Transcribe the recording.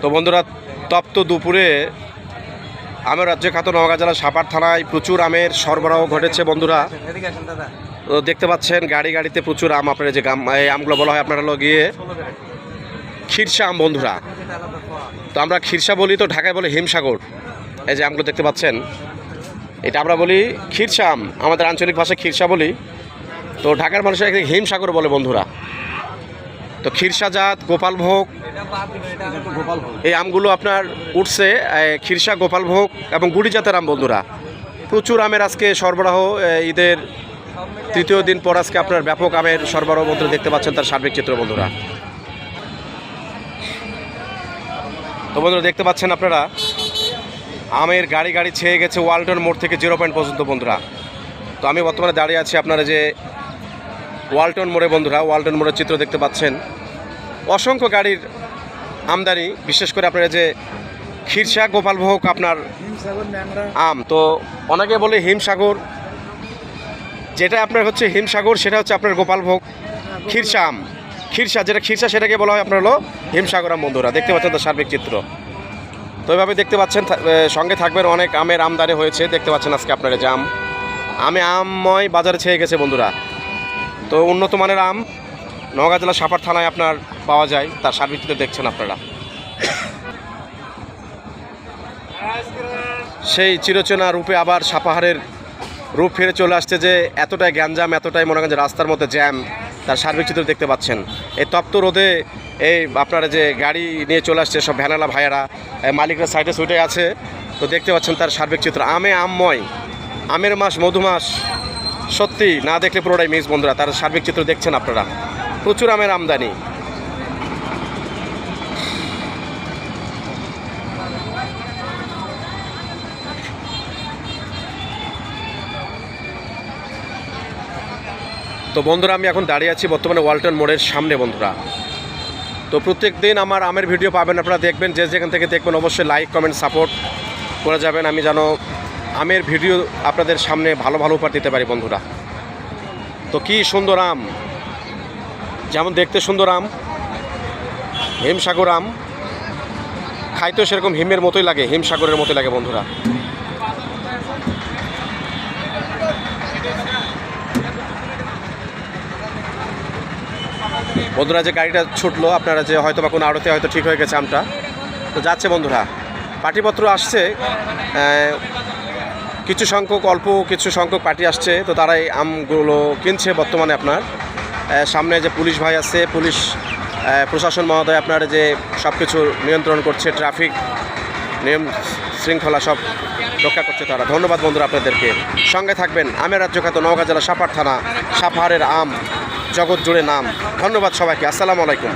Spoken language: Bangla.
তো বন্ধুরা তপ্ত দুপুরে আমের রাজ্য খাত নওগাঁ জেলার সাপার থানায় প্রচুর আমের সরবরাহ ঘটেছে বন্ধুরা। দেখতে পাচ্ছেন গাড়ি গাড়িতে প্রচুর আম আপনার যে গাম এই আমগুলো বলা হয় আপনারা গিয়ে খিরসা আম বন্ধুরা। তো আমরা খিরসা বলি তো ঢাকায় বলে হিমসাগর। এই যে আমগুলো দেখতে পাচ্ছেন এটা আমরা বলি খিরসা আম। আমাদের আঞ্চলিক ভাষায় খিরসা বলি। তো ঢাকার মানুষের হিমসাগর বলে বন্ধুরা। তো খিরসাজাত গোপালভোগ এই আমগুলো আপনার উঠছে ক্ষীরসা গোপালভোগ এবং গুড়ি জাতের আম বন্ধুরা। প্রচুর আমের আজকে সরবরাহ ঈদের তৃতীয় দিন পর আজকে আপনার ব্যাপক আমের সরবরাহ বন্ধুরা দেখতে পাচ্ছেন তার সার্বিক চিত্র বন্ধুরা। তো বন্ধুরা দেখতে পাচ্ছেন আপনারা, আমের গাড়ি গাড়ি ছেয়ে গেছে ওয়ালটন মোড় থেকে জিরো পয়েন্ট পর্যন্ত বন্ধুরা। তো আমি বর্তমানে দাঁড়িয়ে আছি আপনারা যে ওয়ালটন মোড়ে বন্ধুরা, ওয়ালটন মোড়ের চিত্র দেখতে পাচ্ছেন। অসংখ্য গাড়ির আমদানি, বিশেষ করে আপনারা যে খিরসা গোপালভোগ, আপনার আম। তো অনেকে বলে হিমসাগর, যেটা আপনার হচ্ছে হিমসাগর, সেটা হচ্ছে আপনার গোপালভোগ ক্ষীরসা আম। খিরসা যেটা খিরসা সেটাকে বলা হয় আপনার হলো হিমসাগর আম বন্ধুরা। দেখতে পাচ্ছেন তো সার্বিক চিত্র। তো এভাবে দেখতে পাচ্ছেন সঙ্গে থাকবেন অনেক আমের আমদানি হয়েছে। দেখতে পাচ্ছেন আজকে আপনারা যে আম। আমে আমময় বাজারে ছেয়ে গেছে বন্ধুরা। তো উন্নত মানের আম নওগাঁ জেলা সাপার থানায় আপনার পাওয়া যায়, তার চিত্র দেখছেন আপনারা। সেই চিরচেনা রূপে আবার সাপাহারের রূপ ফিরে চলে আসছে যে এতটাই গ্যাঞ্জাম, এতটাই মনে করেন যে রাস্তার মধ্যে জ্যাম, তার সার্বিক চিত্র দেখতে পাচ্ছেন। এই তপ্ত রোদে এই আপনারা যে গাড়ি নিয়ে চলে আসছে সব ভ্যানালা ভাইয়েরা মালিকরা সাইডে সুইটে আছে, তো দেখতে পাচ্ছেন তার সার্বিক চিত্র আমে আমময়, আমের মাস মধু মাস সত্যি, না দেখলে পুরোটাই মিস বন্ধুরা, তার সার্বিক চিত্র দেখছেন আপনারা। প্রচুর আমের আমদানি। তো বন্ধুরা, আমি এখন দাঁড়িয়ে আছি বর্তমানে ওয়ালটন মোড়ের সামনে বন্ধুরা। তো প্রত্যেক দিন আমার আমের ভিডিও পাবেন, আপনারা দেখবেন, যে যেখান থেকে দেখবেন, অবশ্যই লাইক কমেন্ট সাপোর্ট করে যাবেন। আমি যেন আমের ভিডিও আপনাদের সামনে ভালো ভালো উপহার দিতে পারি বন্ধুরা। তো কি সুন্দর আম। যেমন দেখতে সুন্দর আম, হিমসাগর আম। খাইতেও সেরকম হিমের মতোই লাগে, হিমসাগরের মতোই লাগে বন্ধুরা। বন্ধুরা, যে গাড়িটা ছুটলো, আপনারা যে হয়তো বা কোনো আড়তে হয়তো ঠিক হয়ে গেছে আমটা। তো যাচ্ছে বন্ধুরা। পার্টিপত্র আসছে কিছু সংখ্যক, অল্প কিছু সংখ্যক পার্টি আসছে, তো তারা এই আমগুলো কিনছে বর্তমানে আপনার। সামনে যে পুলিশ ভাই আছে, পুলিশ প্রশাসন মহোদয় আপনার যে সব কিছু নিয়ন্ত্রণ করছে, ট্রাফিক নিয়ম শৃঙ্খলা সব রক্ষা করছে তারা। ধন্যবাদ বন্ধুরা আপনাদেরকে। সঙ্গে থাকবেন আমের রাজ্য খ্যাত নওগাঁ জেলা সাপার থানা, সাপাহারের আম, জগৎ জুড়ে নাম। ধন্যবাদ সবাইকে। আসসালামু আলাইকুম।